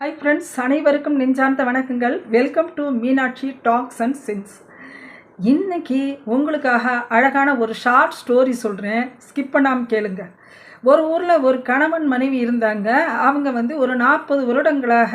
Hi friends அனைவருக்கும் நெஞ்சார்ந்த வணக்கங்கள். Welcome to Meenakshi talks and since இன்னைக்கு உங்களுக்காக அழகான ஒரு ஷார்ட் ஸ்டோரி சொல்கிறேன் ஸ்கிப் பண்ணாமல் கேளுங்க. ஒரு ஊரில் ஒரு கணவன் மனைவி இருந்தாங்க. அவங்க வந்து ஒரு நாற்பது வருடங்களாக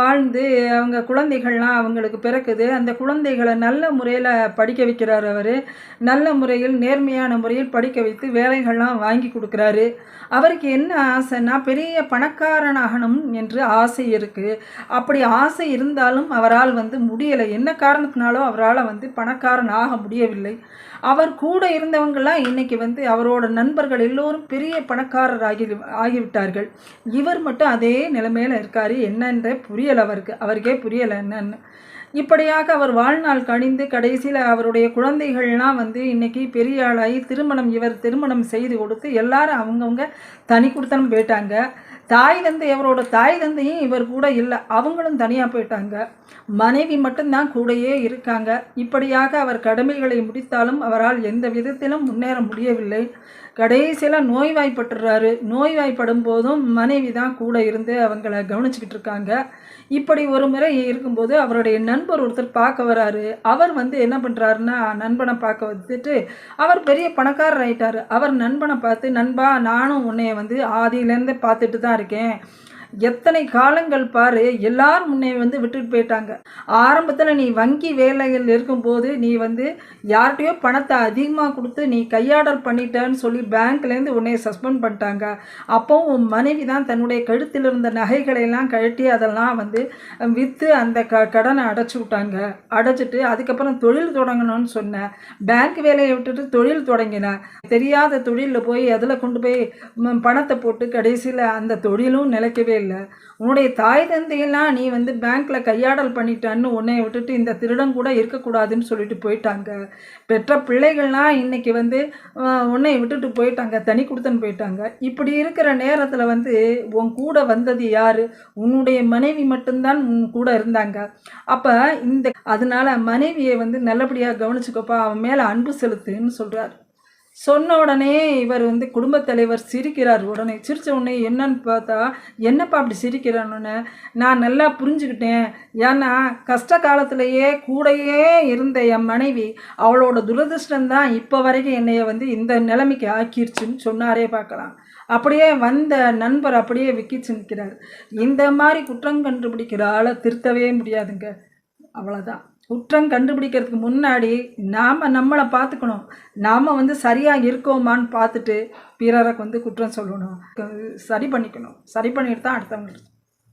வாழ்ந்து அவங்க குழந்தைகள்லாம் அவங்களுக்கு பிறக்குது. அந்த குழந்தைகளை நல்ல முறையில் படிக்க வைக்கிறார் அவர். நல்ல முறையில் நேர்மையான முறையில் படிக்க வைத்து வேலைகள்லாம் வாங்கி கொடுக்குறாரு. அவருக்கு என்ன ஆசைன்னா பெரிய பணக்காரனாகணும் என்று ஆசை இருக்குது அப்படி ஆசை இருந்தாலும் அவரால் வந்து முடியலை. என்ன காரணத்தினாலும் அவரால் வந்து பணக்காரன் ஆக முடியவில்லை. அவர் கூட இருந்தவங்களாம் இன்றைக்கி வந்து அவரோட நண்பர்கள் எல்லோரும் பெரிய பணக்காரர் ஆகி ஆகிவிட்டார்கள். இவர் மட்டும் அதே நிலைமையில் இருக்கார். என்னன்ற புரியலை அவருக்கு. அவருக்கே புரியலை என்னன்னு. இப்படியாக அவர் வாழ்நாள் கணிந்து கடைசியில் அவருடைய குழந்தைகள்லாம் வந்து இன்றைக்கி பெரிய ஆளாகி திருமணம் இவர் திருமணம் செய்து கொடுத்து எல்லாரும் அவங்கவுங்க தனி கொடுத்தனம் போயிட்டாங்க. தாய் தந்தை அவரோட தாய் தந்தையும் இவர் கூட இல்லை. அவங்களும் தனியாக போயிட்டாங்க. மனைவி மட்டும்தான் கூடயே இருக்காங்க. இப்படியாக அவர் கடமைகளை முடித்தாலும் அவரால் எந்த விதத்திலும் முன்னேற முடியவில்லை. கடைசியில் நோய்வாய்ப்பட்டுறாரு. நோய்வாய்ப்படும் போதும் மனைவி தான் கூட இருந்து அவங்கள கவனிச்சுக்கிட்டு இருக்காங்க. இப்படி ஒரு முறை இருக்கும்போது அவருடைய நண்பர் ஒருத்தர் பார்க்க வராரு. அவர் வந்து என்ன பண்ணுறாருன்னா நண்பனை பார்க்க வந்துட்டு அவர் பெரிய பணக்காரர் ஆயிட்டார். அவர் நண்பனை பார்த்து நண்பா நானும் உன்னைய வந்து ஆதியிலேருந்து பார்த்துட்டு தான் இருக்கேன். எத்தனை காலங்கள் பாரு எல்லாரும் முன்னே வந்து விட்டுட்டு போயிட்டாங்க. ஆரம்பத்தில் நீ வங்கி வேலையில் இருக்கும்போது நீ வந்து யார்கிட்டயோ பணத்தை அதிகமாக கொடுத்து நீ கையாடல் பண்ணிட்டேன்னு சொல்லி பேங்க்லேருந்து உன்னை சஸ்பெண்ட் பண்ணிட்டாங்க. அப்போ உன் மனைவி தான் தன்னுடைய கழுத்தில் இருந்த நகைகளை எல்லாம் கழட்டி அதெல்லாம் வந்து விற்று அந்த க கடனை அடைச்சி விட்டாங்க. அடைச்சிட்டு அதுக்கப்புறம் தொழில் தொடங்கணும்னு சொன்னேன் பேங்க் வேலையை விட்டுட்டு தொழில் தொடங்கினேன் தெரியாத தொழிலில் போய் அதில் கொண்டு போய் பணத்தை போட்டு கடைசியில் அந்த தொழிலும் நிலைக்கவே இல்லை. உன்னுடைய தாய் தந்தையெல்லாம் நீ வந்து பேங்க்கில் கையாடல் பண்ணிட்டான்னு உன்னை விட்டுட்டு இந்த திருடன் கூட இருக்கக்கூடாதுன்னு சொல்லிட்டு போயிட்டாங்க. பெற்ற பிள்ளைகள்லாம் இன்னைக்கு வந்து உன்னை விட்டுட்டு போயிட்டாங்க. தனி கொடுத்தன்னு போயிட்டாங்க. இப்படி இருக்கிற நேரத்தில் வந்து உன் கூட வந்தது யார்? உன்னுடைய மனைவி மட்டும்தான் உன் கூட இருந்தாங்க. அப்போ இந்த அதனால மனைவியை வந்து நல்லபடியாக கவனிச்சுக்கப்பா. அவன் மேலே அன்பு செலுத்துன்னு சொல்கிறார் சொன்ன உடனே இவர் வந்து குடும்பத் தலைவர் சிரிக்கிறார். உடனே சிரித்த உடனே என்னன்னு பார்த்தா என்னப்பா அப்படி சிரிக்கிறான்னு? நான் நல்லா புரிஞ்சுக்கிட்டேன். ஏன்னா கஷ்ட காலத்திலேயே கூடயே இருந்த என் மனைவி அவளோட துரதிர்ஷ்டம்தான் இப்போ வரைக்கும் என்னைய வந்து இந்த நிலைமைக்கு ஆக்கிருச்சுன்னு சொன்னாரே பார்க்கலாம். அப்படியே வந்த நண்பர் அப்படியே விக்கிச்சு நிற்கிறார் இந்த மாதிரி குற்றம் கண்டுபிடிக்கிற ஆளை திருத்தவே முடியாதுங்க. அவ்வளோதான் குற்றம் கண்டுபிடிக்கிறதுக்கு முன்னாடி நாம் நம்மளை பார்த்துக்கணும். நாம் வந்து சரியாக இருக்கோமான்னு பார்த்துட்டு பிறரை வந்து குற்றம் சொல்லணும். சரி பண்ணிக்கணும். சரி பண்ணிட்டு தான் அடுத்தவங்களுக்கு